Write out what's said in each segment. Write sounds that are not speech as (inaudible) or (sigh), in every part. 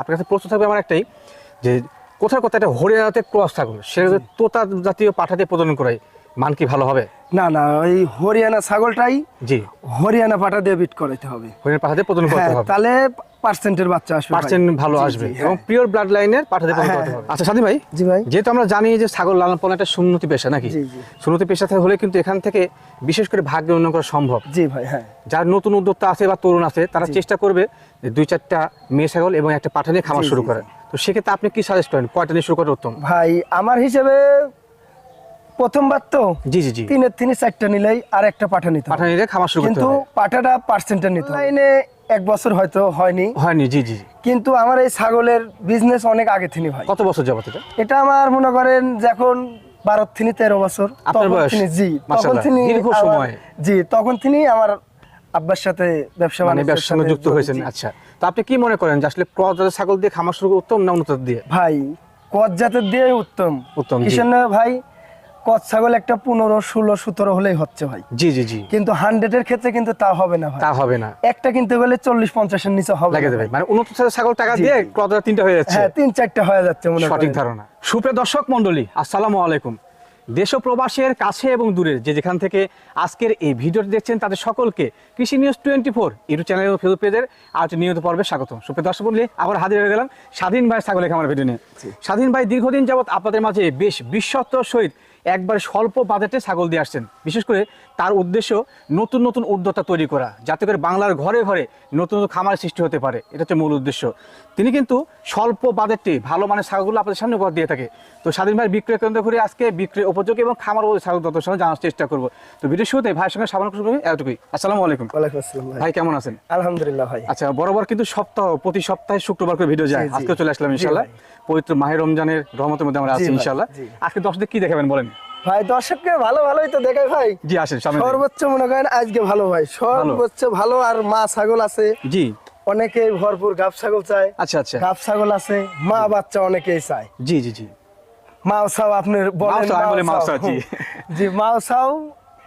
আপনার কাছে প্রশ্ন থাকবে আমার একটাই যে কোথায় কোথায় একটা হরিয়ানাতে ক্রস থাকবে সেটা তোতা জাতীয় পাঠাতে প্রদান করাই। মান কি ভালো হবে? না না ওই হরিয়ানা ছাগলটাই জি। হরিয়ানা পাঠা দিয়ে বিট করাইতে হবে। হরিয়ানা পাঠাতে প্রজনন করতে হ্যাঁ হবে। তাহলে পার্সেন্টের বাচ্চা আসবে পার্সেন্ট ভালো আসবে। এবং হ্যাঁ। পিওর ব্লাড লাইনের পাঠাতে প্রজনন হ্যাঁ, করতে হ্যাঁ। হবে আচ্ছা স্বাধীন ভাই? জি ভাই। যেহেতু আমরা জানি যে ছাগল লালন পালন একটা সুন্নতি পেশা নাকি জি, জি। সুন্নতি পেশা থেকে হলে কিন্তু এখান থেকে বিশেষ করে ভাগ্য উন্নয়ন করা সম্ভব। জি ভাই হ্যাঁ। যার নতুন উদ্যোক্তা আছে বা তরুণ আছে তারা চেষ্টা করবে যে দুই চারটা মেয়ে ছাগল এবং একটা পাঠা নিয়ে খামার শুরু করে তো সেক্ষেত্রে আপনি কি সাজেস্ট করেন? কয়টা নিয়ে শুরু করা উত্তম? ভাই আমার হিসেবে প্রথমবার তো জি জি জি। তিনের তিনে চারটা নিলেই আর একটা পাঠা নিতে পাঠা নিয়ে খামার শুরু কিন্তু পাঠাটা পার্সেন্টে নিতে লাইনে এক বছর হয়তো হয়নি। হয়নি জি জি। কিন্তু আমার এই ছাগলের বিজনেস অনেক আগে থেকে ভাই। কত বছর যাবত এটা? এটা আমার মনে করেন যখন বারো থেকে তেরো বছর। আপনার তখন বয়স? জি তখন তিনি দীর্ঘ সময়। জি তখন তিনি আমার আব্বার সাথে ব্যবসা মানে ব্যবসার সঙ্গে যুক্ত হয়েছেন আচ্ছা। তো আপনি কি মনে করেন যে আসলে ক্রস ছাগল দিয়ে খামার শুরু উত্তম না উন্নত দিয়ে? ভাই কদ জাতের দিয়ে উত্তম। উত্তম, না ভাই? কদ ছাগল একটা পনেরো ষোলো সতেরো হলেই হচ্ছে ভাই। জি জি জি। কিন্তু হান্ড্রেডের ক্ষেত্রে কিন্তু তা হবে না তা হবে না। একটা কিনতে গেলে চল্লিশ পঞ্চাশের নিচে হবে লাগে ভাই। মানে উন্নত জাতের ছাগল টাকা দিয়ে জি। তিনটা হয়ে যাচ্ছে। হ্যাঁ তিন চারটা হয়ে যাচ্ছে মনে সঠিক ধারণা। সুপ্রিয় দর্শক মন্ডলী আসসালামু আলাইকুম। দেশ প্রবাসের কাছে এবং দূরে যে যেখান থেকে আজকের এই ভিডিওটি দেখছেন তাদের সকলকে Krishi news twenty four YouTube channel এবং ফেসবুক পেজের আর নিয়মিত পর্বে স্বাগত। সুপ্রিয় দর্শক মন্ডলী আবার হাজির হয়ে গেলাম স্বাধীন ভাই ছাগলের খামার ভিডিও নিয়ে। স্বাধীন ভাই দীর্ঘদিন যাবৎ আপনাদের মাঝে বেশ বিশ্বস্ত সহিত একবার স্বল্প বাজেটে ছাগল দিয়ে আসছেন। বিশেষ করে তার উদ্দেশ্য নতুন নতুন উদ্যোক্তা তৈরি করা যাতে করে বাংলার ঘরে ঘরে নতুন নতুন খামার সৃষ্টি হতে পারে। এটা হচ্ছে মূল উদ্দেশ্য। তিনি কিন্তু স্বল্প বাজেটে ভালো মানের ছাগলগুলো আপনাদের সামনে উপহার দিয়ে থাকে। তো স্বাধীন ভাই বিক্রয় কেন্দ্র করে আজকে বিক্রয় উপযোগী এবং খামার ছাগল তত্ত্বের সঙ্গে জানার চেষ্টা করব। তো ভিডিও শুরুতে ভাইয়ের সঙ্গে করব এতটুকুই। আসসালামু আলাইকুম। আসসালাম ভাই। কেমন আছেন? আলহামদুলিল্লাহ ভাই। আচ্ছা বরাবর কিন্তু সপ্তাহ প্রতি সপ্তাহে শুক্রবার করে ভিডিও যায়। আজকে চলে আসলাম ইনশাল্লাহ পবিত্র মাহের রমজানের রহমতের মধ্যে আমরা আছি ইনশাল্লাহ। আজকে দর্শকদের কি দেখাবেন বলেন? ভাই দর্শককে ভালো ভালোই তো দেখাই ভাই। জি আসেন সামনে সর্বোচ্চ মনে করেন আজকে ভালো ভাই। সর্বোচ্চ ভালো আর মা ছাগল আছে। জি। অনেকে ভরপুর গাব ছাগল চায়। আচ্ছা আচ্ছা। গাব ছাগল আছে মা বাচ্চা অনেকেই চায়। জি জি জি। মাও ছাও আপনার বলেন মাও ছাও, আমি বলি মাও মাও জি। জি মাও ছাও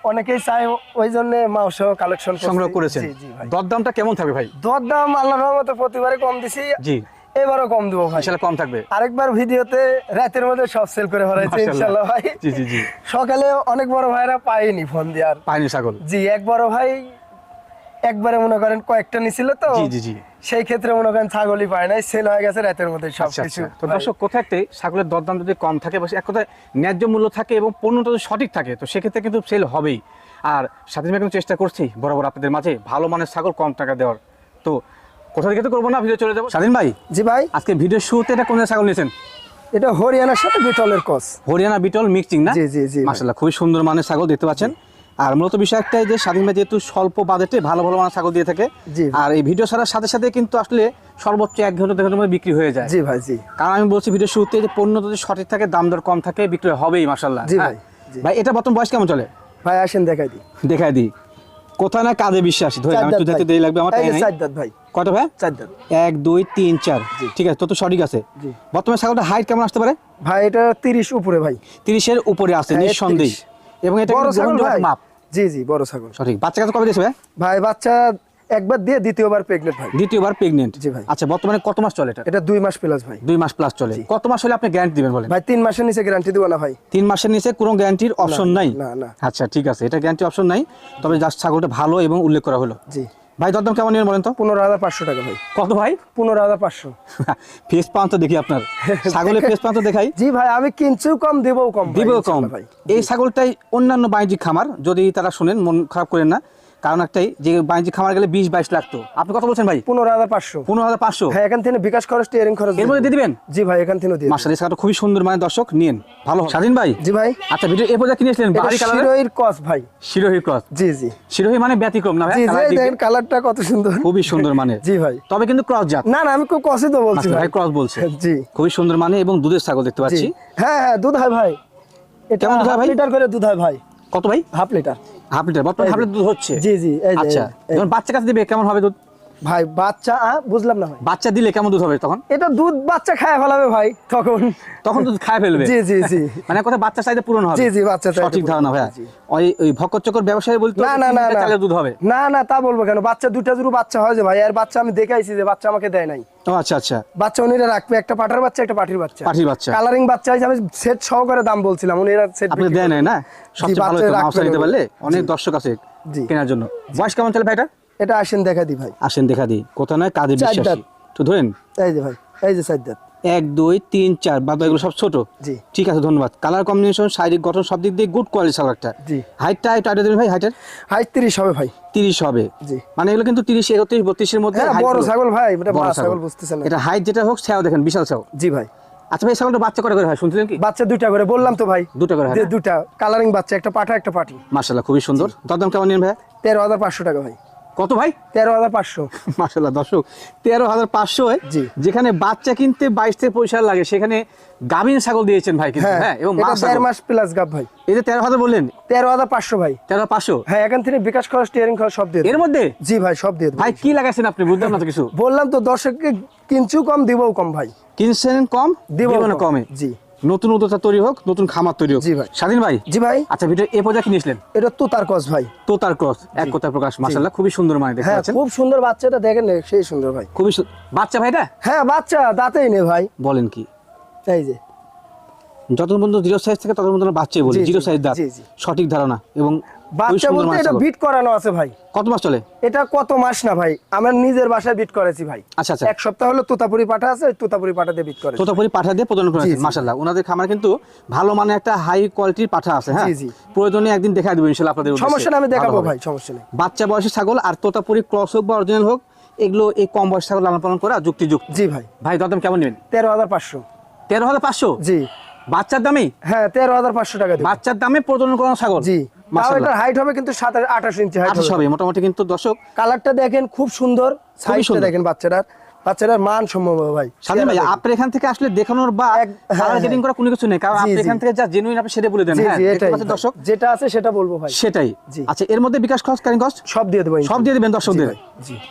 অনেকেই চায় ওই জন্য ছাও কালেকশন সংগ্রহ করেছেন। দরদামটা কেমন থাকবে ভাই? দরদাম আল্লাহর রহমতে প্রতিবারে কম দিছি। জি। এবারও কম দেবো ভাই। ইনশাল্লাহ কম থাকবে। আরেকবার ভিডিওতে রাতের মধ্যে সব সেল করে মাশাআল্লাহ। ইনশাল্লাহ ভাই। জি জি জি। সকালে অনেক বড় ভাইরা পায়নি ফোন দিয়ার পাইনি ছাগল। জি এক বড় ভাই একবারে মনে করেন কয়েকটা নিছিল তো। জি জি জি। সেই ক্ষেত্রে মনে করেন ছাগলই পায় নাই সেল হয়ে গেছে রাতের মধ্যে সব আচ্ছা কিছু। আচ্ছা। তো দর্শক কোথায় ছাগলের দরদাম যদি কম থাকে বা এক কথায় ন্যায্য মূল্য থাকে এবং পণ্যটা যদি সঠিক থাকে তো সেক্ষেত্রে কিন্তু সেল হবেই। আর সাথে সাথে কিন্তু চেষ্টা করছি বরাবর আপনাদের মাঝে ভালো মানের ছাগল কম টাকা দেওয়ার তো কোথা থেকে তো করব না ভিডিও চলে যাব। স্বাধীন ভাই? জি ভাই। আজকে ভিডিও শুরুতে এটা কোন ছাগল নিয়েছেন? এটা হরিয়ানার সাথে বিটলের কস হরিয়ানা বিটল মিক্সিং না? জি, জি, জি, খুবই সুন্দর মানের ছাগল দেখতে পাচ্ছেন। আর মূলত বিষয় একটাই যে স্বাধীন ভাই যেহেতু স্বল্প বাজেটে ভালো ভালো মানের ছাগল দিয়ে থাকে আর এই ভিডিও ছাড়ার সাথে সাথে কিন্তু আসলে সর্বোচ্চ এক ঘণ্টা দেড় ঘণ্টার মধ্যে বিক্রি হয়ে যায়। জি ভাই জি। কারণ আমি বলছি ভিডিও শুরুতে যে পণ্য যদি সঠিক থাকে দাম দর কম থাকে বিক্রি হবেই মাসাল্লাহ জি ভাই, ভাই এটা বর্তমান বয়স কেমন চলে? ভাই আসেন দেখাই দিই। দেখাই দিই। কোথায় না কাজে বিশ্বাসী? ধরে আমি একটু যেতে দেরি লাগবে আমার এই তাই যে নাই। চার দাঁত ভাই। কয়টা ভাই? চার দাঁত এক দুই তিন চার। ঠিক আছে তো তো সঠিক আছে। বর্তমানে ছাগলটা হাইট কেমন আসতে পারে? ভাই এটা তিরিশ উপরে ভাই। তিরিশের উপরে আছে হ্যাঁ, নিঃসন্দেহ। এবং এটা মাপ। জি জি বড় ছাগল। সঠিক। বাচ্চা কাছে কবে দিয়েছে ভাই? ভাই বাচ্চা একবার দিয়ে দ্বিতীয়বার প্রেগনেন্ট ভাই। দ্বিতীয়বার প্রেগনেন্ট জি ভাই। আচ্ছা বর্তমানে কত মাস চলে এটা? এটা দুই মাস প্লাস ভাই। দুই মাস প্লাস চলে। কত মাস হলে আপনি গ্যারান্টি দিবেন বলেন? ভাই তিন মাসের নিচে গ্যারান্টি দিব না ভাই। তিন মাসের নিচে কোনো গ্যারান্টির অপশন নাই? না, না। আচ্ছা ঠিক আছে। এটা গ্যারান্টি অপশন নাই। তবে জাস্ট ছাগলটা ভালো এবং উল্লেখ করা হলো। জি। ভাই দরদাম কেমন নেবেন বলেন তো? পনেরো হাজার পাঁচশো টাকা ভাই। কত ভাই? পনেরো হাজার পাঁচশো। (laughs) ফেস পান্ত দেখি আপনার। ছাগলের ফেস পান্ত দেখাই। জি ভাই আমি কিনছেও কম দেবও কম দিবেও কম। ভাই। এই ছাগলটাই অন্যান্য বাণিজ্যিক খামার। যদি তারা শুনেন মন খারাপ করেন না। কারণ একটাই যে বাণিজ্যিক খামার গেলে বিশ বাইশ লাগতো। আপনি কত বলছেন ভাই? পনেরো হাজার পাঁচশো। পনেরো হাজার পাঁচশো? হ্যাঁ এখান থেকে বিকাশ খরচ টিয়ারিং খরচ এর মধ্যে দিয়ে দিবেন? জি ভাই এখান থেকে দিয়ে মার্শাল এই খুবই সুন্দর মানে দর্শক নিন ভালো স্বাধীন ভাই? জি ভাই। আচ্ছা ভিডিও এ পর্যন্ত কিনেছিলেন বাহারি শিরোহির কস ভাই। শিরোহী ক্রস জি জি। শিরোহী মানে ব্যতিক্রম না ভাই? জি। দেখেন কালারটা কত সুন্দর। খুবই সুন্দর মানে জি ভাই। তবে কিন্তু ক্রস জাত। না না আমি খুব কসই তো বলছি ভাই। ভাই ক্রস বলছে। (laughs) জি। খুবই সুন্দর মানে এবং দুধের ছাগল দেখতে পাচ্ছি। হ্যাঁ হ্যাঁ দুধ হয় ভাই। এটা কেমন দুধ হয় ভাই? লিটার করে দুধ হয় ভাই। কত ভাই? Half litre. হাফ লিটার বর্তমানে হাফ লিটার দুধ হচ্ছে? জি জি এই যে আচ্ছা যখন বাচ্চা কাছে দিবে কেমন হবে দুধ? ভাই বাচ্চা বুঝলাম না ভাই। বাচ্চা দিলে কেমন দুধ হবে তখন? এটা দুধ বাচ্চা খায় ফেলাবে ভাই তখন। তখন দুধ খায় ফেলবে? জি জি জি। (laughs) মানে কথা বাচ্চা চাইতে পূরণ হবে? জি, জি, বাচ্চা চাহিদা সঠিক ধারণা জি। ওই ওই ভকত চকর ব্যবসায়ী বলতো না না না না। চালে দুধ হবে। না না তা বলব কেন? বাচ্চা দুটা জুরু বাচ্চা হয় যে ভাই আর বাচ্চা আমি দেখে আইছি যে বাচ্চা আমাকে দেয় নাই। ও আচ্ছা আচ্ছা। বাচ্চা উনিরা রাখবে একটা পাটার বাচ্চা একটা পাটির বাচ্চা। পাঠির বাচ্চা। কালারিং বাচ্চা হয়েছে আমি সেট সহকারে দাম বলছিলাম উনিরা সেট আপনি দেয় নাই না? সবচেয়ে ভালো মাংস নিতে ওগুলো। পারলে। অনেক দর্শক আছে জি। কেনার জন্য। বয়স কেমন চলে ভাইটা এটা আসেন দেখা দি ভাই। আসেন দেখা দিই কোথা নয় কাজে বিশ্বাসী? তো ধরেন। এই যে ভাই এই যে সাইড দাঁত। এক দুই তিন চার বাদ এগুলো সব ছোট। জি। ঠিক আছে ধন্যবাদ। কালার কম্বিনেশন শারীরিক গঠন সব দিক দিয়ে গুড কোয়ালিটি সাল একটা। জি। হাইটটা একটু আইডিয়া দেবেন ভাই হাইটের হাইট তিরিশ হবে ভাই। তিরিশ হবে। জি। মানে এগুলো কিন্তু তিরিশ একত্রিশ বত্রিশের মধ্যে হ্যাঁ বড় ছাগল ভাই এটা বড় ছাগল। বুঝতেছেন এটা হাইট যেটা হোক ছাও দেখেন বিশাল ছাও। জি ভাই। আচ্ছা ভাই ছাগলটা বাচ্চা করে করে হয় শুনছিলেন কি? বাচ্চা দুইটা করে বললাম তো ভাই। দুটো করে হয় দুটা কালারিং বাচ্চা একটা পাঠা একটা পাটি মার্শাল্লাহ খুবই সুন্দর। দরদাম কেমন নিন ভাই তেরো হাজার পাঁচশো টাকা ভাই। কত ভাই? তেরো হাজার পাঁচশো। মার্শাল্লাহ দর্শক তেরো হাজার পাঁচশো জি। যেখানে বাচ্চা কিনতে বাইশ থেকে পয়সা লাগে সেখানে গাভীন ছাগল দিয়েছেন ভাই কিন্তু হ্যাঁ হ্যাঁ এবং দেড় মাস প্লাস গাব ভাই। এই যে তেরো হাজার বললেন? তেরো হাজার পাঁচশো ভাই। তেরো পাঁচশো? হ্যাঁ এখান থেকে বিকাশ খরচ স্টিয়ারিং খরচ সব দিয়ে এর মধ্যে? জি ভাই সব দিয়ে ভাই কি লাগাইছেন আপনি? বুঝলাম না তো কিছু। বললাম তো দর্শককে কিনছু কম দিবও কম ভাই। কিনছেন কম? দিব দিব না কমে? জি। নতুন উদ্যোক্তা তৈরি হোক নতুন খামার তৈরি হোক। জি ভাই। স্বাধীন ভাই? জি ভাই। আচ্ছা ভিডিও এ পর্যায়ে কি নিয়েছিলেন এটা তোতার তার কস ভাই। তোতার ক্রস এক কথা প্রকাশ মাসাল্লাহ খুবই সুন্দর মানে দেখতে হ্যাঁ পাচ্ছেন। খুব সুন্দর বাচ্চাটা দেখেন না, সেই সুন্দর ভাই। খুবই বাচ্চা ভাইটা হ্যাঁ বাচ্চা দাঁতেই নে ভাই। বলেন কি? তাই যে। যত পর্যন্ত জিরো সাইজ থাকে তত পর্যন্ত বাচ্চাই বলি জিরো সাইজ দাঁত। সঠিক ধারণা এবং বাচ্চা সুন্দর বলতে এটা ছাগল। বিট করানো আছে ভাই। কত মাস চলে? এটা কত মাস না ভাই? আমার নিজের বাসায় বিট করেছি ভাই। আচ্ছা আচ্ছা। এক সপ্তাহ হলো তোতাপুরি পাঠা আছে তোতাপুরি পাঠা দিয়ে বিট করেছি। তোতাপুরি পাঠা দিয়ে প্রদান করে জি, জি। ওনাদের খামার কিন্তু ভালো মানে একটা হাই কোয়ালিটির পাঠা আছে হ্যাঁ। প্রয়োজনে একদিন দেখা দেবো আপনাদের সমস্যা না আমি দেখাবো ভাই সমস্যা নেই। বাচ্চা বয়সী ছাগল আর তোতাপুরি ক্রস হোক বা অরিজিনাল হোক এগুলো এই কম বয়স ছাগল লালন পালন করা যুক্তিযুক্ত। জি ভাই। ভাই দরদাম কেমন নেবেন? তেরো হাজার পাঁচশো। তেরো হাজার পাঁচশো? জি। বাচ্চার দামে? হ্যাঁ তেরো হাজার পাঁচশো টাকা বাচ্চার দামে প্রজনন করানো ছাগল? জি এটার হাইট হবে কিন্তু সাত আঠাশ ইঞ্চি হবে। মোটামুটি কিন্তু দর্শক কালারটা দেখেন খুব সুন্দর সাইজটা সুন্দর। দেখেন বাচ্চাটার। বাচ্চাটার মান সম্ভব ভাই। স্বাধীন ভাই এখান থেকে আসলে দেখানোর বা হ্যাঁ, মার্কেটিং হ্যাঁ। করা কোনো কিছু নেই কারণ আপনি এখান থেকে যা জেনুইন আপনি সেটা বলে দেন। হ্যাঁ দর্শক? যেটা আছে সেটা বলব ভাই। সেটাই। আচ্ছা এর মধ্যে বিকাশ খরচ কস্ট সব দিয়ে দেবো সব দিয়ে দিবেন দর্শকদের।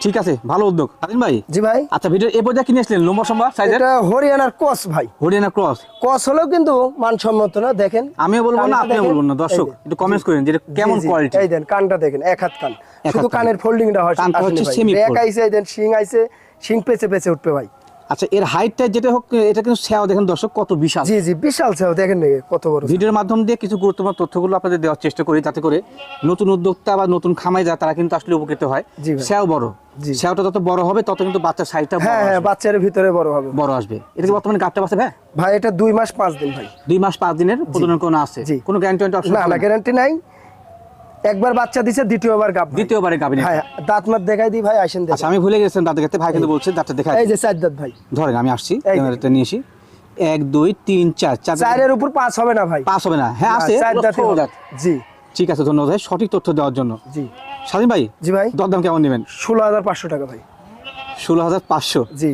ঠিক আছে ভালো উদ্যোগ। স্বাধীন ভাই? জি ভাই। আচ্ছা ভিডিও এ পর্যায়ে কিনে আসলেন লম্বা সম্ভব? সাইজের? এটা হরিয়ানার কস ভাই। হরিয়ানা ক্রস? কস হলেও কিন্তু মানসম্মত না দেখেন। আমিও বলব না আপনিও। বলবেন না দর্শক একটু কমেন্টস করেন যে কেমন কোয়ালিটি এই দেন কানটা দেখেন এক হাত কান। শুধু। কানের ফোল্ডিংটা হয় কানটা হচ্ছে এক fold। আইছে দেন শিং আইছে। শিং পেছে পেছে উঠবে ভাই। আচ্ছা এর হাইটটা যেটা হোক এটা কিন্তু সেও দেখেন দর্শক কত বিশাল। জি জি বিশাল সেও দেখেন কত বড় ভিডিওর মাধ্যম দিয়ে কিছু গুরুত্বপূর্ণ তথ্যগুলো আপনাদের দেওয়ার চেষ্টা করি যাতে করে নতুন উদ্যোক্তা বা নতুন খামাই যারা তারা কিন্তু আসলে উপকৃত হয়। সেও বড়। সেওটা যত বড় হবে তত কিন্তু বাচ্চার সাইজটা হ্যাঁ হ্যাঁ বাচ্চার ভিতরে বড় হবে। বড় আসবে। এটা কি বর্তমানে গাবটা আছে ভাই? ভাই এটা দুই মাস পাঁচ দিন ভাই। দুই মাস পাঁচ দিনের প্রজনন কোনো আছে। কোনো গ্যারান্টি অপশন না না গ্যারান্টি নাই। একবার বাচ্চা দিছে দ্বিতীয়বার গাব। দ্বিতীয়বারে গাবিনে হ্যাঁ দাঁত মাত দেখাই দিই ভাই আসেন আচ্ছা দেখেন আমি ভুলে গেছিলাম দাঁত গেতে ভাই কিন্তু বলছে দাঁতটা দেখাই এই যে চার দাঁত ভাই। ধরেন আমি আসছি ক্যামেরাটা নিয়ে আসি। এক দুই তিন চার চারের উপর পাঁচ হবে না ভাই। পাঁচ হবে না। হ্যাঁ আছে হবে। দাঁত। জি। ঠিক আছে ধন্যবাদ ভাই সঠিক তথ্য দেওয়ার জন্য। জি। স্বাধীন ভাই জি ভাই। দরদাম কেমন নেবেন? ষোলো হাজার পাঁচশো টাকা ভাই। ষোলো হাজার পাঁচশো। জি।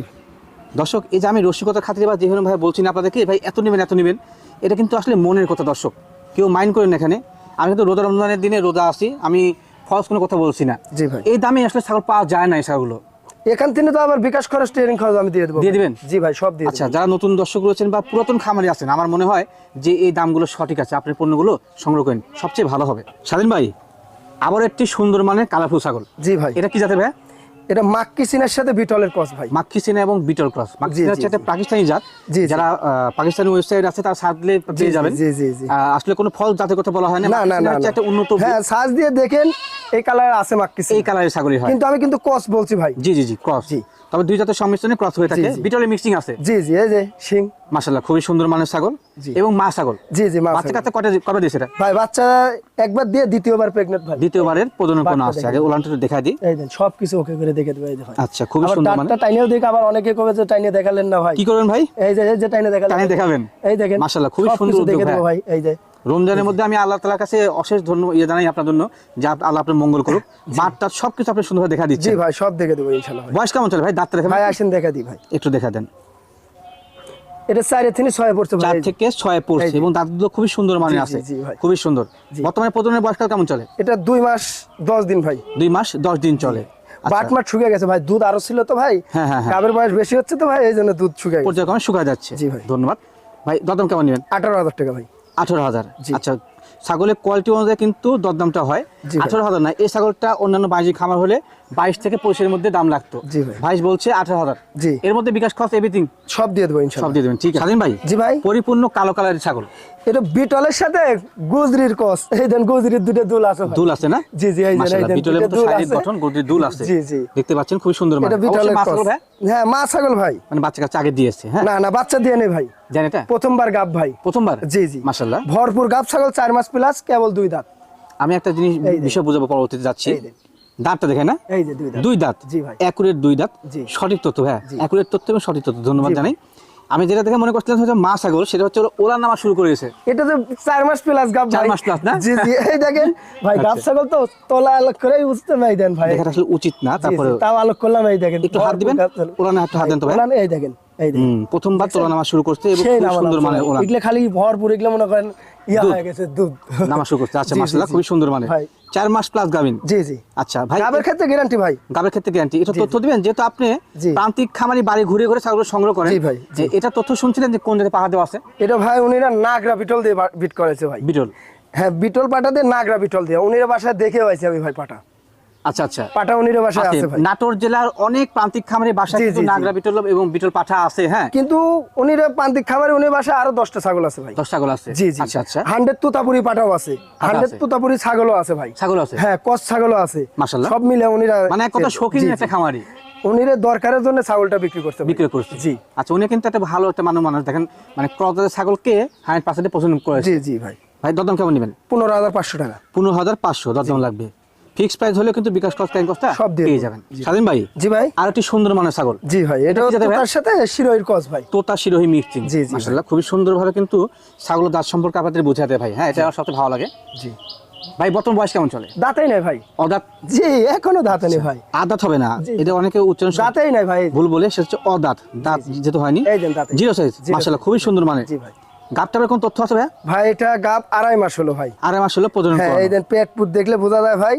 দর্শক এই যে আমি রসিকতার খাতিরে বা যেভাবে ভাই বলছি না আপনাদেরকে ভাই এত নেবেন এত নেবেন এটা কিন্তু আসলে মনের কথা দর্শক। কেউ মাইন্ড করেন না এখানে। আমি কিন্তু রোজা রমজানের দিনে রোজা আসি আমি খরচ কোনো কথা বলছি না। জি ভাই। এই দামে আসলে ছাগল পাওয়া যায় না এই ছাগলগুলো। এখান থেকে তো আবার বিকাশ খরচ ট্রেনিং খরচ আমি দিয়ে দেবো দিয়ে। দিবেন? জি ভাই সব দিয়ে আচ্ছা যারা নতুন দর্শক রয়েছেন বা পুরাতন খামারি আছেন আমার মনে হয় যে এই দামগুলো সঠিক আছে আপনি পণ্যগুলো সংগ্রহ করেন সবচেয়ে ভালো হবে। স্বাধীন ভাই আবার একটি সুন্দর মানে কালারফুল ছাগল। জি ভাই। এটা কি জাতের ভাই? এটা মাক্কি সিনের সাথে বিটলের ক্রস ভাই। মাক্কি সিনা এবং বিটল ক্রস মাক্কি জি, সিনা হচ্ছে একটা পাকিস্তানি জাত। যারা পাকিস্তানি ওয়েবসাইট আছে তারা সার্চলে পেয়ে যাবেন। আসলে কোনো ফল জাতের কথা বলা হয় না। না না একটা উন্নত হ্যাঁ সাজ দিয়ে দেখেন এই কালার আছে মাক্কি এই কালারের ছাগলই হয়। কিন্তু আমি কিন্তু কস বলছি ভাই। জি জি জি ক্রস জি। তবে দুই জাতের সংমিশ্রণে ক্রস হয়ে থাকে। জি। বিটলে মিক্সিং আছে। জি জি এই যে শিং। মাশাআল্লাহ খুবই সুন্দর মানের ছাগল এবং মা ছাগল। জি জি মা বাচ্চা। কাচ্চা কটা কবে দিয়েছে এটা? ভাই বাচ্চা একবার দিয়ে দ্বিতীয়বার প্রেগনেন্ট ভাই। দ্বিতীয়বারের প্রজনন কোনো আছে আগে ওলানটা দেখা দিই। এই দেন সব কিছু ওকে করে দেখে দেবে এই আচ্ছা খুবই সুন্দর মানে দাঁতটা টাইনেও দেখে আবার অনেকে কবে যে টাইনে দেখালেন না ভাই। কি করবেন ভাই? এই যে এই যে টাইনে দেখালেন। টাইনে দেখাবেন? এই দেখেন মাশাআল্লাহ, খুবই সুন্দর দেখে দেবো ভাই। ভাই এই যে। রমজানের মধ্যে আমি আল্লাহ তালার কাছে অশেষ ধন্যবাদ ইয়ে জানাই আপনার জন্য যে আল্লাহ আপনার মঙ্গল করুক। বাটটা সবকিছু আপনি সুন্দরভাবে দেখা জি দিচ্ছে ভাই সব দেখে দেবো বয়স কেমন চলে ভাই? দাঁতটা দেখেন ভাই আসেন দেখা দিই ভাই। একটু দেখা দেন। এটা চারে ছয় পড়ছে ভাই। চার থেকে ছয় পড়ছে। এবং দাঁতগুলো খুবই সুন্দর মানে জি, আছে। জি, জি। খুবই সুন্দর। বর্তমানে প্রজননের বয়সকাল কেমন চলে? এটা দুই মাস দশ দিন ভাই। দুই মাস দশ দিন চলে। শুকিয়ে গেছে ভাই। দুধ আরও ছিল তো ভাই। হ্যাঁ, হ্যাঁ, হ্যাঁ। গাবের বয়স বেশি হচ্ছে তো ভাই এই জন্য দুধ শুকিয়ে পর্যায়ক্রমে যাচ্ছে। জি ভাই। ধন্যবাদ। ভাই দরদাম কেমন নেবেন? আঠারো হাজার টাকা ভাই। আঠারো হাজার। আচ্ছা ছাগলের কোয়ালিটি অনুযায়ী কিন্তু দরদামটা হয়। আঠারো হাজার না এই ছাগলটা অন্যান্য বাণিজ্যিক খামার হলে বাইশ থেকে পঁচিশের মধ্যে দাম লাগতো। ভাইস বলছে আঠারো হাজার। জি। এর মধ্যে বিকাশ খরচ এভরিথিং সব দিয়ে দেবো সব দিয়ে দেবেন ঠিক আছে। ভাই। জি ভাই। পরিপূর্ণ কালো কালারের ছাগল। এটা বিটলের সাথে গুজরির কস। এই দেন গুজরির দুটো দুল আছে দুল আছে না? জি জি এই দেন বিটলের মতো শারীরিক গঠন গদির দুল আছে। জি জি। দেখতে পাচ্ছেন খুব সুন্দর এটা বিটলের কস। ভাই। হ্যাঁ মা ছাগল ভাই। মানে বাচ্চা কাচ্চা আগে দিয়েছে হ্যাঁ? না না বাচ্চা দিয়ে নেই ভাই। জানেন এটা? প্রথমবার গাব ভাই। প্রথমবার? জি জি। মাশাআল্লাহ। ভরপুর গাব ছাগল চার মাস প্লাস কেবল দুই দাঁত। আমি একটা জিনিস। বিষয় বুঝাবো পরবর্তীতে যাচ্ছি। দাঁতটা দেখে না এই যে দুই দাঁত। দুই দাঁত। জি ভাই। একুরেট দুই দাঁত। সঠিক তথ্য হ্যাঁ? জি। একুরেট তথ্য এবং সঠিক তথ্য। ধন্যবাদ জানাই। আমি যেটা দেখে মনে করছিলাম হচ্ছে মা ছাগল সেটা হচ্ছে ওরা নামা শুরু করে গেছে এটা তো চার মাস প্লাস গাব চার মাস প্লাস না? জি জি। এই দেখেন ভাই গাব আচ্ছা। ছাগল তো তলা আলোক করে উঠতে নাই দেন ভাই। এটা আসলে উচিত না তারপরে তাও আলোক করলাম এই দেখেন। একটু হাত দিবেন? ওরা না হাত দেন তো ভাই। এই দেখেন এই দেখেন। প্রথমবার তোলা নামা শুরু করছে এবং খুব সুন্দর মানে ওরা এগুলো খালি ভরপুর এগুলো মনে করেন ইয়া হয়ে গেছে দুধ। নামা শুরু করছে। আচ্ছা। খুবই সুন্দর মানে। চার মাস প্লাস গাবিন জি জি। আচ্ছা ভাই গাবের ক্ষেত্রে গ্যারান্টি ভাই। গাবের ক্ষেত্রে গ্যারান্টি এটা তথ্য দিবেন? যেহেতু আপনি প্রান্তিক খামারি বাড়ি ঘুরে ঘুরে ছাগল সংগ্রহ করেন জি ভাই, যে এটা তথ্য শুনছিলেন যে কোন জায়গায় পাহাড় দেওয়া আছে? এটা ভাই উনিরা নাগরা বিটল দিয়ে বিট করেছে ভাই। বিটল? হ্যাঁ বিটল পাটা দিয়ে নাগরা বিটল দিয়ে। উনিরা বাসায় দেখে হয়েছে আমি ভাই পাটা। আচ্ছা আচ্ছা। পাটা উনিরা বাসায় আছে। আছে নাটোর জেলার অনেক প্রান্তিক খামারে বাসায় কিন্তু জি, জি। নাগরা বিটল এবং বিটল পাঠা আছে হ্যাঁ? কিন্তু উনিরা পান্তিক খামারে উনি বাসায় আরও দশটা ছাগল আছে ভাই। দশ ছাগল আছে? জি জি। আচ্ছা আচ্ছা। হান্ড্রেড তুতাপুরি পাটাও আছে। হান্ড্রেড আছে। ছাগলও আছে ভাই। ছাগল আছে? হ্যাঁ কস ছাগলও আছে। মাশাআল্লাহ। সব মিলে উনিরা মানে এক শৌখিন একটা খামারি। উনিরা দরকারের জন্য ছাগলটা বিক্রি করতে ভাই। বিক্রি করছে। জি। আচ্ছা উনি কিন্তু একটা ভালো একটা মানুষ মানুষ। দেখেন মানে ক্রজাদের ছাগলকে হান্ড্রেড পার্সেন্ট পছন্দ করেছে জি জি ভাই। ভাই দরদাম কেমন নেবেন? পনেরো হাজার পাঁচশো টাকা। পনেরো হাজার পাঁচশো দরদাম লাগবে। প্রাইস হলে কিন্তু বিকাশ কস্ট ক্যারিং কস্টটা সব দিয়ে যাবেন। স্বাধীন ভাই? জি ভাই। আর একটি সুন্দর মানের ছাগল। জি ভাই এটা? তার সাথে শিরোহির কস ভাই। তোতা শিরোহী মিক্সিং জি, জি, মাশাআল্লাহ খুবই সুন্দরভাবে কিন্তু ছাগলের দাঁত সম্পর্কে আপনাদের বোঝাতে ভাই। হ্যাঁ এটা আমার সবচেয়ে ভালো লাগে। জি। ভাই বর্তমান বয়স কেমন চলে? দাঁতেই নাই ভাই। অদাঁত জি এখনও দাঁতে নেই ভাই। আদাত হবে না? এটা অনেকে উচ্চারণ দাঁতেই নাই ভাই। ভুল বলে সেটা হচ্ছে অদাঁত। দাঁত যেহেতু হয়নি। জিরো সাইজ মাশাআল্লাহ খুবই সুন্দর মানে। জি ভাই। গাবটার কোন তথ্য আছে ভাই ভাই এটা গাব আড়াই মাস হলো ভাই। আড়াই মাস হলো প্রজনন হ্যাঁ এই। দেন পেট পুট দেখলে বোঝা যায় ভাই।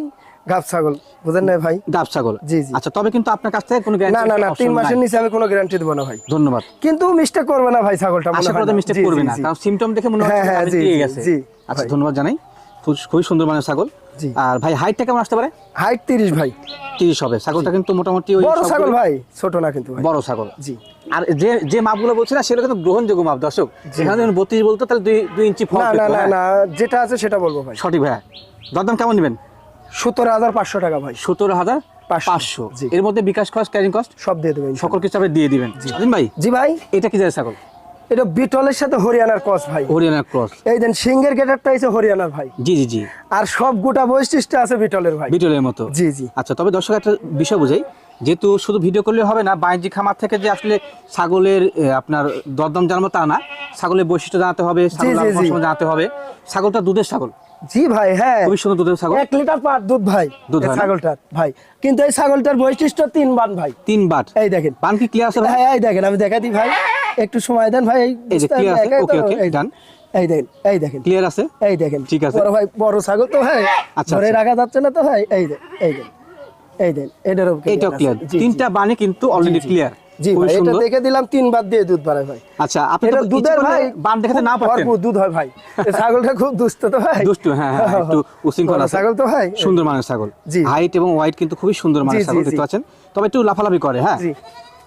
গাব ছাগল বুঝেন না ভাই? গাব ছাগল? জি, জি। আচ্ছা তবে কিন্তু আপনার কাছ থেকে কোনো না না না তিন মাসের নিচে আমি কোনো গ্যারান্টি দেবো না ভাই। ধন্যবাদ। কিন্তু মিস্টেক করবে না ভাই ছাগলটা মনে হয় মিস্টেক করবে না কারণ সিমটম দেখে মনে হ্যাঁ, হচ্ছে হ্যাঁ, জি, জি, আচ্ছা ধন্যবাদ জানাই। খুব- খুবই সুন্দর মানের ছাগল। জি। আর ভাই হাইটটা কেমন আসতে পারে? হাইট তিরিশ ভাই। তিরিশ হবে। ছাগলটা কিন্তু মোটামুটি ওই বড় ছাগল ভাই ছোট না কিন্তু বড় ছাগল। জি। আর যে যে মাপগুলো বলছি না সেগুলো কিন্তু গ্রহণযোগ্য মাপ দর্শক। যখন বত্রিশ বলতো তাহলে ইঞ্চি ফল না না না হ্যাঁ। যেটা আছে সেটা বলব ভাই। সঠিক ভাইয়া দরদাম কেমন নেবেন? সতেরো হাজার পাঁচশো টাকা ভাই। সতেরো হাজার পাঁচশো। এর মধ্যে বিকাশ কস্ট ক্যারিং কস্ট সব দিয়ে দেবেন। সকল কিছু আপনি দিয়ে দিবেন। ভাই? জি ভাই। এটা কি যায় ছাগল? এটা বিটলের সাথে হরিয়ানার কস ভাই। হরিয়ানা ক্রস। এই দেন সিংহের গেটারটা হরিয়ানার ভাই। জি জি জি। আর সব গোটা বৈশিষ্ট্য আছে বিটলের ভাই। বিটলের মতো। জি জি। আচ্ছা তবে দর্শক একটা বিষয় বোঝাই। যেহেতু শুধু ভিডিও করলে হবে না বাণিজ্যিক খামার থেকে যে আসলে ছাগলের আপনার দরদাম জানাব তা না। ছাগলের বৈশিষ্ট্য জানাতে হবে ছাগল জানাতে হবে। ছাগলটা দুধের ছাগল। জি ভাই হ্যাঁ। খুবই সুন্দর দুধের ছাগল। এক লিটার পার দুধ ভাই দুধ হয়? ছাগলটার ভাই। কিন্তু এই ছাগলটার বৈশিষ্ট্য তিন বান ভাই। তিন বাট। এই দেখেন। পান কি ক্লিয়ার আছে হ্যাঁ এই দেখেন আমি দেখা দিই ভাই। একটু সময় দেন ভাই এই যে আছে, okay, এই এই দেখেন এই দেখেন। ক্লিয়ার আছে? এই দেখেন। ঠিক আছে। বড় ভাই বড় ছাগল তো ভাই আচ্ছা, ধরে আচ্ছা। রাখা যাচ্ছে না তো ভাই এই দেন এই দেন এই দেন এটারও ক্লিয়ার জি, জি। তিনটা বানে কিন্তু অলরেডি ক্লিয়ার জি ভাই এটা দেখে দিলাম তিন দিয়ে দুধ বাড়ায় ভাই। আচ্ছা আপনি তো দুধের ভাই বান দেখাতে না পারতেন। দুধ হয় ভাই। ছাগলটা খুব দুষ্ট তো ভাই। দুষ্টু হ্যাঁ হ্যাঁ হ্যাঁ, একটু (laughs) উশৃঙ্খল ছাগল তো ভাই। সুন্দর মানের ছাগল। হাইট এবং হোয়াইট কিন্তু খুবই সুন্দর মানের জি, জি, ছাগল দেখতে পাচ্ছেন। তবে একটু লাফালাফি করে হ্যাঁ।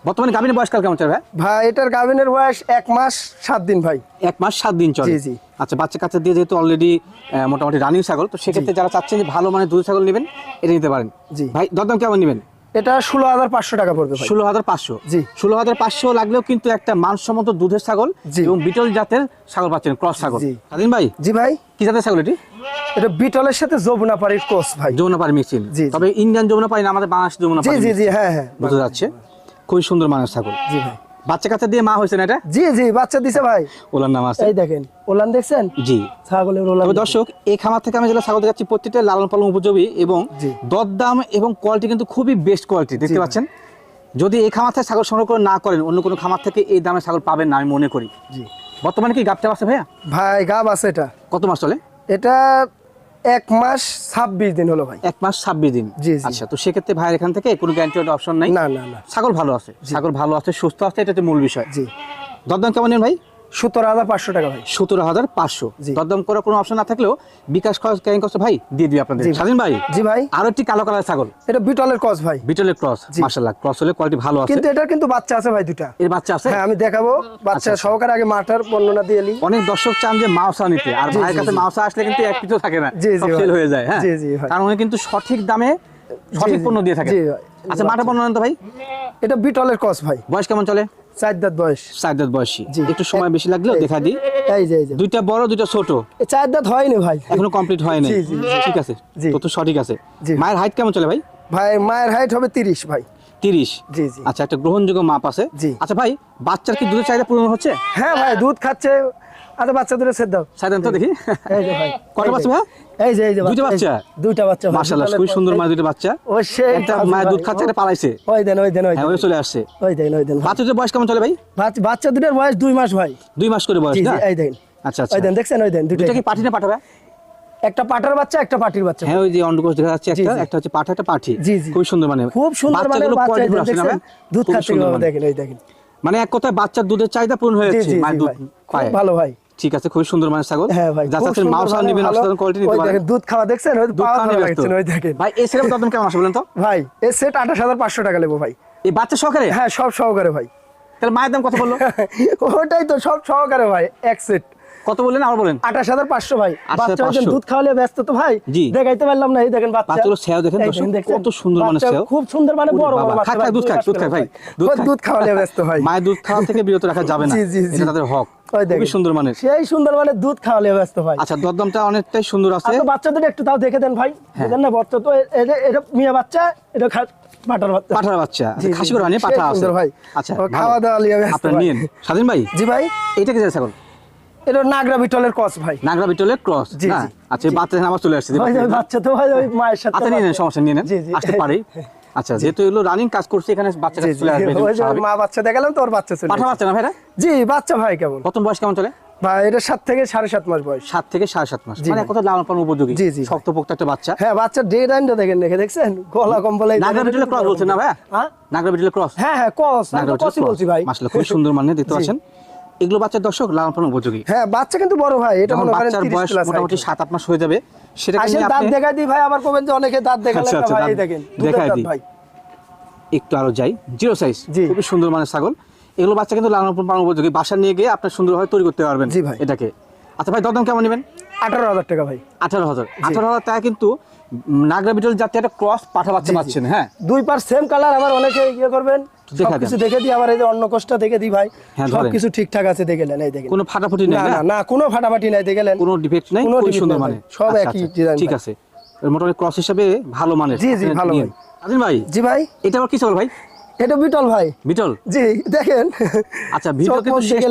বর্তমানে গাভিনের বয়স কাল কেমন চলে ভাই? ভাই এটার গাভিনের বয়স এক মাস সাত দিন ভাই। এক মাস সাত দিন চলে। জি, জি। আচ্ছা বাচ্চা কাচ্চা দিয়ে যেহেতু অলরেডি মোটামুটি রানিং ছাগল তো সেক্ষেত্রে যারা চাচ্ছেন যে ভালো মানে দুধ ছাগল নেবেন এটা নিতে পারেন। জি। ভাই দরদাম কেমন নেবেন? এটা ষোলো হাজার পাঁচশো টাকা পড়বে ষোলো হাজার পাঁচশো? জি। ষোলো হাজার পাঁচশো লাগলেও কিন্তু একটা মানসম্মত দুধের ছাগল। এবং বিটল জাতের ছাগল পাচ্ছেন ক্রস ছাগল। স্বাধীন ভাই? জি ভাই। কি জাতের ছাগল এটি? এটা বিটলের সাথে যমুনা পাড়ির কোচ ভাই। যমুনা পাড়ি জি। তবে ইন্ডিয়ান যমুনা পাড়ি না আমাদের বাংলাদেশ যমুনা জি পাড়ি জি জি হ্যাঁ হ্যাঁ। বোঝা যাচ্ছে খুবই সুন্দর মানের ছাগল। জি ভাই। বাচ্চা কাচ্চা দিয়ে মা হয়েছে না এটা? জি জি বাচ্চা দিছে ভাই। ওলার নাম আছে? এই দেখেন ওলান দেখছেন? জি। ছাগলের ওলান দর্শক এই খামার থেকে আমি যেটা ছাগল দেখাচ্ছি প্রত্যেকটা লালন পালন উপযোগী এবং। দরদাম এবং কোয়ালিটি কিন্তু খুবই বেস্ট কোয়ালিটি দেখতে পাচ্ছেন? যদি এই খামার থেকে ছাগল সংগ্রহ না করেন অন্য কোনো খামার থেকে এই দামে ছাগল পাবেন না আমি মনে করি। জি। বর্তমানে কি গাপটা আছে ভাইয়া? ভাই গাব আছে এটা। কত মাস চলে? এটা এক মাস ছাব্বিশ দিন হলো ভাই। এক মাস ছাব্বিশ দিন? জি। আচ্ছা তো সেক্ষেত্রে ভাইয়ের এখান থেকে কোনো গ্যারান্টি অপশন নাই? না না না। ছাগল ভালো আছে। ছাগল ভালো আছে সুস্থ আছে এটা মূল বিষয়। জি। দরদাম কেমন নেন ভাই? সতেরো হাজার পাঁচশো টাকা ভাই। সতেরো হাজার পাঁচশো। দরদাম করার কোনো অপশন না থাকলেও বিকাশ খরচ ক্যারিং কষ্ট ভাই দিয়ে দিই আপনাদের। স্বাধীন ভাই জি ভাই। আরও একটি কালো কালার ছাগল। এটা বিটলের কস ভাই। বিটলের ক্রস ক্রস হলে কোয়ালিটি ভালো আছে। কিন্তু এটার কিন্তু বাচ্চা আছে ভাই দুটা এর বাচ্চা আছে? হ্যাঁ আমি দেখাবো। বাচ্চা আচ্ছা। সহকারে আগে মাটার বর্ণনা দিয়ে এলি অনেক দর্শক চান যে মাউসা নিতে আর ভাইয়ের কাছে জি। মাউসা আসলে কিন্তু এক পিছু থাকে না। সব সেল হয়ে যায় হ্যাঁ। কারণ কিন্তু সঠিক দামে সঠিক পণ্য দিয়ে থাকে। আচ্ছা মাঠে পণ্য তো ভাই? এটা বিটলের কস ভাই। বয়স কেমন চলে? চার দাঁত বয়স। চার দাঁত বয়সী। একটু সময় বেশি লাগলেও দেখা দিই। এই যে দুইটা বড় দুইটা ছোট। চার দাঁত হয়নি ভাই। এখনও কমপ্লিট নাই জি, জি, জি। ঠিক আছে। তো তো সঠিক আছে। মায়ের হাইট কেমন চলে ভাই? ভাই মায়ের হাইট হবে তিরিশ ভাই। তিরিশ? জি জি। আচ্ছা একটা গ্রহণযোগ্য মাপ আছে। জি। আচ্ছা ভাই বাচ্চার কি দুধের চাহিদা পূরণ হচ্ছে? হ্যাঁ ভাই দুধ খাচ্ছে। আচ্ছা বাচ্চা দুটো সেদ দাও চাহিদা তো দেখি। এই যে ভাই। কটা বাচ্চা ভাই? এই যে এই যে দুইটা বাচ্চা? দুইটা বাচ্চা মাশাআল্লাহ কস, সুন্দর দুটো বাচ্চা। ও সেই একটা ভাই, দুধ খাচ্ছে একটা পালাইছে। ওই দেন ওই দেন ওই হ্যাঁ দেন। ওই চলে আসছে। ওই দেন ওই দেন বাচ্চাদের বয়স কেমন চলে ভাই? বাচ্চা দুটোর বয়স দুই মাস ভাই। দুই মাস করে বয়স না? এই দেন। আচ্ছা আচ্ছা ওই দেন দেখছেন? ওই দেন দুটো কি পাঠি না পাঠাবে? একটা পাটার বাচ্চা একটা পাটির বাচ্চা। হ্যাঁ ওই যে অন্ডকোষ দেখা যাচ্ছে একটা একটা হচ্ছে পাঠা একটা পাঠি। খুব সুন্দর মানে। খুব সুন্দর মানে বাচ্চা দুধ খাচ্ছে। দেখেন এই দেখেন। মানে এক কথায় বাচ্চার দুধের চাহিদা পূরণ হয়েছে মায়ের দুধ খুব ভালো ভাই। ঠিক আছে খুব সুন্দর মানে ছাগল। হ্যাঁ ভাই যা খুব চাচ্ছেন সুন্দর নেবেন অসাধারণ কোয়ালিটি নিতে পারেন। দুধ খাওয়া দেখছেন? ওই দুধ খাওয়া দেখেন। ভাই এই সেরকম দাম কেমন আসে বলেন তো? ভাই এই সেট আঠাশ হাজার পাঁচশো টাকা নেব ভাই। এই বাচ্চা সহকারে? হ্যাঁ সব সহকারে ভাই। তাহলে মায়ের দাম কথা বলল? (laughs) ওটাই তো সব সহকারে ভাই এক সেট কত বললেন? আবার বলেন। আঠাশ হাজার পাঁচশো ভাই। বাচ্চা দুধ খাওয়ালে ব্যস্ত তো ভাই জি। দেখাইতে পারলাম না এই দেখেন বাচ্চা। সেও দেখেন দেখেন, কত সুন্দর মানে সেও। খুব সুন্দর মানে বড় বড় বাচ্চা দুধ দুধ ভাই। দুধ খাওয়ালে ব্যস্ত ভাই। মায়ের দুধ খাওয়া থেকে বিরত রাখা যাবে না। এটা তাদের হক। খুবই সুন্দর মানে সেই সুন্দর মানে দুধ খাওয়ালে ব্যস্ত ভাই। আচ্ছা দরদামটা অনেকটাই সুন্দর আছে। আর তো বাচ্চাদের একটু তাও দেখে দেন ভাই। হ্যাঁ। দেখেন না বাচ্চা তো এ- এটা এটা বাচ্চা এটা পাটার বাচ্চা। পাঠার বাচ্চা। জি, জি, খাসি করে আনি পাঠা আছে। ভাই। আচ্ছা খাওয়া দাওয়া লিয়ে আপনার। নিন স্বাধীন ভাই? জি ভাই। এটা কি ছাগল এটা নাগরা বিটলের কস ভাই। নাগরা বিটলের ক্রস জি, আচ্ছা বাচ্চা আবার চলে আসছে বাচ্চা তো ভাই ওই মায়ের সাথে আচ্ছা নিয়ে নেন সমস্যা নিয়ে নেন। আসতে পারে। আচ্ছা যেহেতু এগুলো রানিং কাজ করছে এখানে বাচ্চা কাছে চলে আসবে। মা বাচ্চা দেখালাম তো ওর বাচ্চা চলে পাঠা বাচ্চা না ভাইরা? জি বাচ্চা ভাই কেমন প্রথম বয়স কেমন চলে? ভাই এটা সাত থেকে সাড়ে সাত মাস বয়স। সাত থেকে সাড়ে সাত মাস। মানে। কত লালন পালন উপযোগী? জি, জি। শক্তপোক্ত একটা বাচ্চা। হ্যাঁ বাচ্চার ডে টাইমটা দেখেন দেখে দেখছেন? গলা কম্বল নাগরা বিটলের ক্রস বলছেন না ভাই হ্যাঁ? নাগরা বিটলের ক্রস হ্যাঁ হ্যাঁ কস আমি তো কসই বলছি ভাই। মাসলে খুব সুন্দর মানে দেখতে পাচ্ছেন? এগুলো বাচ্চার দর্শক লালন পালন উপযোগী। হ্যাঁ বাচ্চা কিন্তু বড় ভাই এটা মনে করেন 30 বয়স মোটামুটি height। সাত আট মাস হয়ে যাবে সেটা দাঁত দেখাই দিই ভাই আবার কবেন যে অনেকে দাঁত দেখালেন আচ্ছা, না আচ্ছা, ভাই দেখেন। দেখাই দিই। একটু আরও যাই। জিরো সাইজ জি। খুবই সুন্দর মানে ছাগল। এগুলো বাচ্চা কিন্তু লালন পালন উপযোগী। বাসা নিয়ে গিয়ে আপনার সুন্দরভাবে তৈরি করতে পারবেন জি ভাই। এটাকে। আচ্ছা ভাই দরদাম কেমন নেবেন? আঠারো হাজার টাকা ভাই। আঠারো হাজার। আঠারো হাজার টাকা কিন্তু নাগরা বিটল জাতীয় একটা ক্রস পাঠা বাচ্চা। পাচ্ছেন হ্যাঁ। দুই পার সেম কালার আবার অনেকে ইয়ে করবেন। সবকিছু দেখে দিই আবার এই যে অন্য কোষটা দেখে দিই ভাই। হ্যাঁ, সবকিছু ঠিকঠাক আছে দেখে নেন এই দেখেন। কোনো ফাটাফাটি নেই না না? না না কোনো ফাটাফাটি নাই দেখেলেন কোনো ডিফেক্ট নেই কোনো সুন্দর মানে। সব আচ্ছা, একই আচ্ছা, ঠিক আছে। মোটামুটি ক্রস হিসাবে ভালো মানে জি, জি, ভালো আদিন ভাই জি ভাই। এটা আবার কি ভাই? এটা বিটল ভাই। বিটল? জি দেখেন। আচ্ছা, ভিডিও কিন্তু শেষ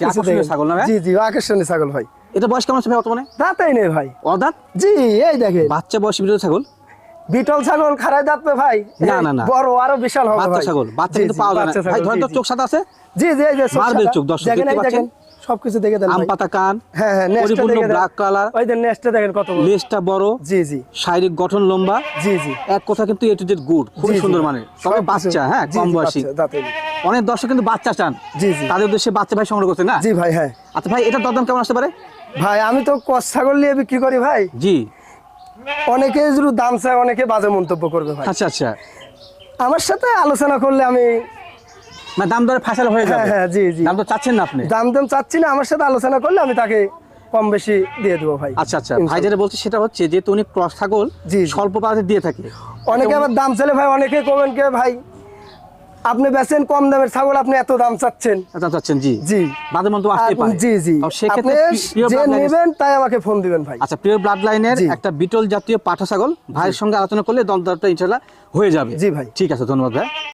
আকর্ষণীয় ছাগল না জি জি আকর্ষণীয় ছাগল ভাই। এটা বয়স কেমন আছে ভাই বর্তমানে? দাঁতাই নেই ভাই। অদাত জি এই দেখেন। বাচ্চা বয়স বিটল ছাগল? বিটল ছাগল খারাই দাঁত পে ভাই। না, না, না। বড় আরও বিশাল হবে বাচ্চা ছাগল বাচ্চা কিন্তু পাওয়া যায় না। ভাই ধরেন তো চোখ সাদা আছে? জি জি এই যে চোখ মার্বেল চোখ, দর্শক দেখতে পাচ্ছেন? সবকিছু দেখে দেন আম পাতা কান হ্যাঁ হ্যাঁ পরিপূর্ণ দেখে। ব্ল্যাক কালার ওই দেন নেক্সটটা দেখেন কত বড়। লেজটা বড় জি জি। শারীরিক গঠন লম্বা জি জি। এক কথা কিন্তু এ টু জেড গুড জি। সুন্দর মানে তবে বাচ্চা হ্যাঁ কম বয়সী। দাঁতে। অনেক দর্শক কিন্তু বাচ্চা চান। জি, জি। তাদের উদ্দেশ্যে বাচ্চা ভাই সংগ্রহ করছে না? জি ভাই হ্যাঁ। আচ্ছা ভাই এটা দরদাম কেমন আসতে পারে? ভাই আমি তো কস ছাগল নিয়ে বিক্রি করি ভাই। জি। অনেকে যদি দাম চায় অনেকে বাজে মন্তব্য করবে ভাই। আচ্ছা আচ্ছা। আমার সাথে আলোচনা করলে আমি মানে দাম দরে ফাইসাল হয়ে যাবে। হ্যাঁ, হ্যাঁ, জি, জি। দাম তো চাচ্ছেন না আপনি? দাম দাম চাচ্ছি না আমার সাথে আলোচনা করলে আমি তাকে কম বেশি দিয়ে দেবো ভাই। আচ্ছা আচ্ছা। ভাই যেটা বলছি সেটা হচ্ছে যেহেতু উনি ক্রস ছাগল জি। স্বল্প পাতে দিয়ে থাকে। অনেকে আবার দাম চাইলে ভাই অনেকে কমেন কে ভাই আপনি বেচেন কম দামের ছাগল আপনি এত দাম চাচ্ছেন। দাম চাচ্ছেন জি। জি। বাদের মতো আসতে পারে। জি জি। আপনি যে নেবেন তাই আমাকে ফোন দিবেন ভাই। আচ্ছা প্রিয় ব্লাড লাইনের একটা বিটল জাতীয় পাঠা ছাগল ভাইয়ের সঙ্গে আলোচনা করলে দম ইনশাআল্লাহ হয়ে যাবে। জি ভাই। ঠিক আছে ধন্যবাদ ভাই।